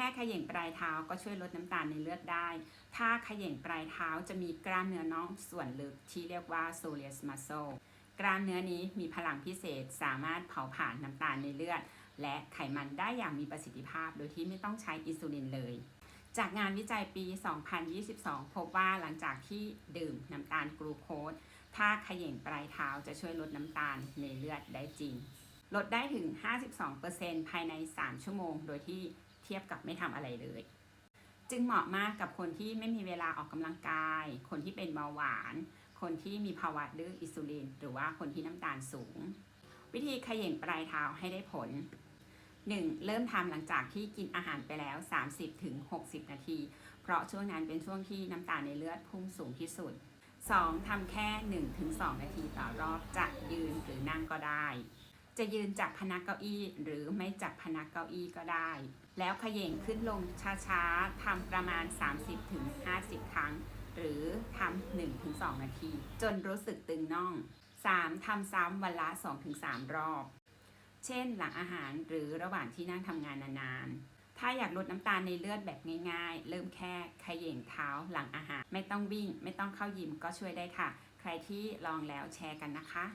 ค่ขย่งปลายเท้าก็ช่วยลดน้ำตาลในเลือดได้ ถ้าขย่งปลายเท้าจะมีกล้ามเนื้อน่องส่วนลึกที่เรียกว่า soleus muscle กล้ามเนื้อนี้มีพลังพิเศษสามารถเผาผลาญน้ำตาลในเลือด และไขมันได้อย่างมีประสิทธิภาพ โดยที่ไม่ต้องใช้อินซูลินเลย จากงานวิจัยปี 2022 พบว่าหลังจากที่ดื่มน้ำตาลกลูโคสถ้าขย่งปลายเท้าจะช่วยลดน้ำตาลในเลือดได้จริง ลดได้ถึง 52%ภายใน 3 ชั่วโมง โดยที่ ทียบกับไม่ทำอะไรเลย จึงเหมาะมากกับคนที่ไม่มีเวลาออกกำลังกาย คนที่เป็นเบาหวาน คนที่มีภาวะดื้ออินซูลิน หรือว่าคนที่น้ำตาลสูง วิธีขย่งปลายเท้าให้ได้ผล 1. เริ่มทำหลังจากที่กินอาหารไปแล้ว 30-60 นาที เพราะช่วงนั้นเป็นช่วงที่น้ำตาลในเลือดพุ่งสูงที่สุด 2. ทำแค่ 1-2 นาทีต่อรอบจะยืนหรือนั่งก็ได้ จะยืนจับพนักเก้าอี้ หรือไม่จับพนักเก้าอี้ก็ได้ แล้วขย่งขึ้นลงช้าๆทำประมาณ 30-50 ครั้ง หรือทำ1-2 นาที จนรู้สึกตึงน่อง 3. ทำซ้ำวันละ 2-3 รอบ เช่นหลังอาหารหรือระหว่างที่นั่งทำงานนานๆ ถ้าอยากลดน้ำตาลในเลือดแบบง่ายๆ เริ่มแค่ขย่งเท้าหลังอาหาร ไม่ต้องวิ่ง ไม่ต้องเข้ายิมก็ช่วยได้ค่ะ ใครที่ลองแล้วแชร์กันนะคะ